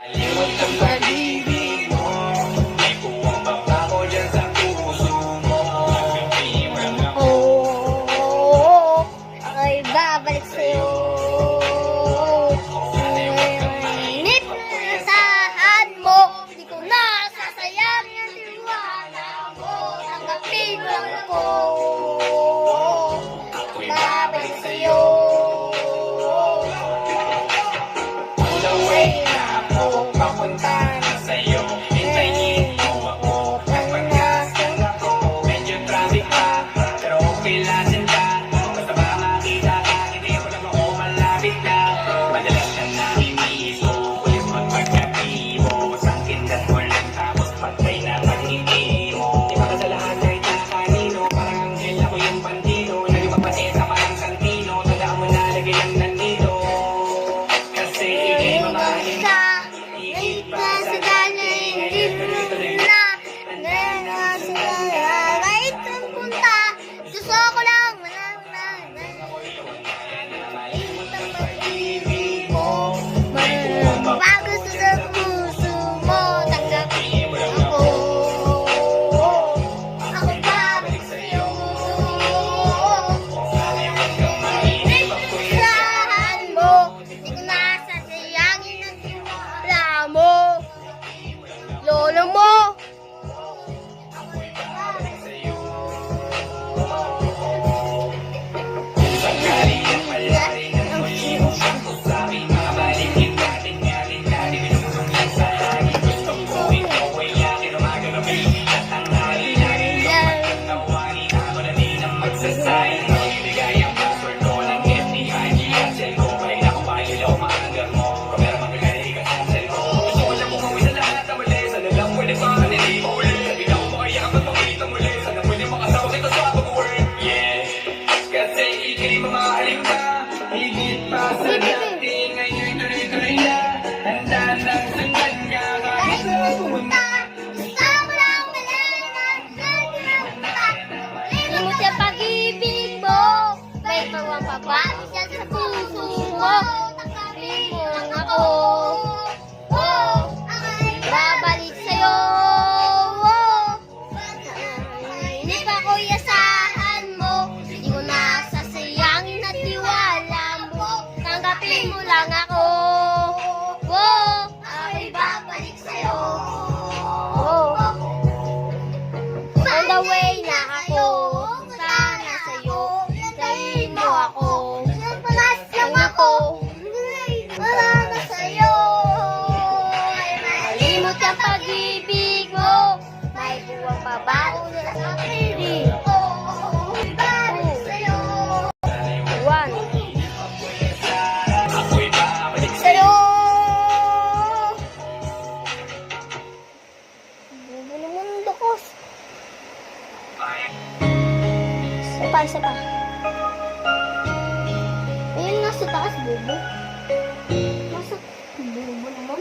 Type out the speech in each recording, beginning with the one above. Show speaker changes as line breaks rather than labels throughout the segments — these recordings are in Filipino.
Alimutan pag aking mga halimutan, higit pa.
pa, isa pa. Ayun, nasa taas, bobo. Nasa bobo naman.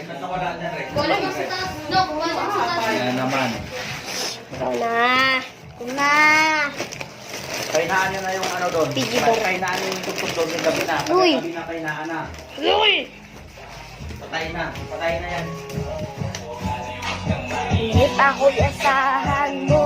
Ren. Ba't nawala dyan, Ren?
Wala na sa taas. No, wala na sa taas.
Ayan naman.
Ikaw na. Ikaw na.
Kainaan na yung ano doon.
Piggy.
Kainaan nyo yung tugtog doon yung gabi na.
Uy.
Gabi na kainaan na.
Uy!
Patay na. Patay na yan.
Hindi pa ako asahan mo.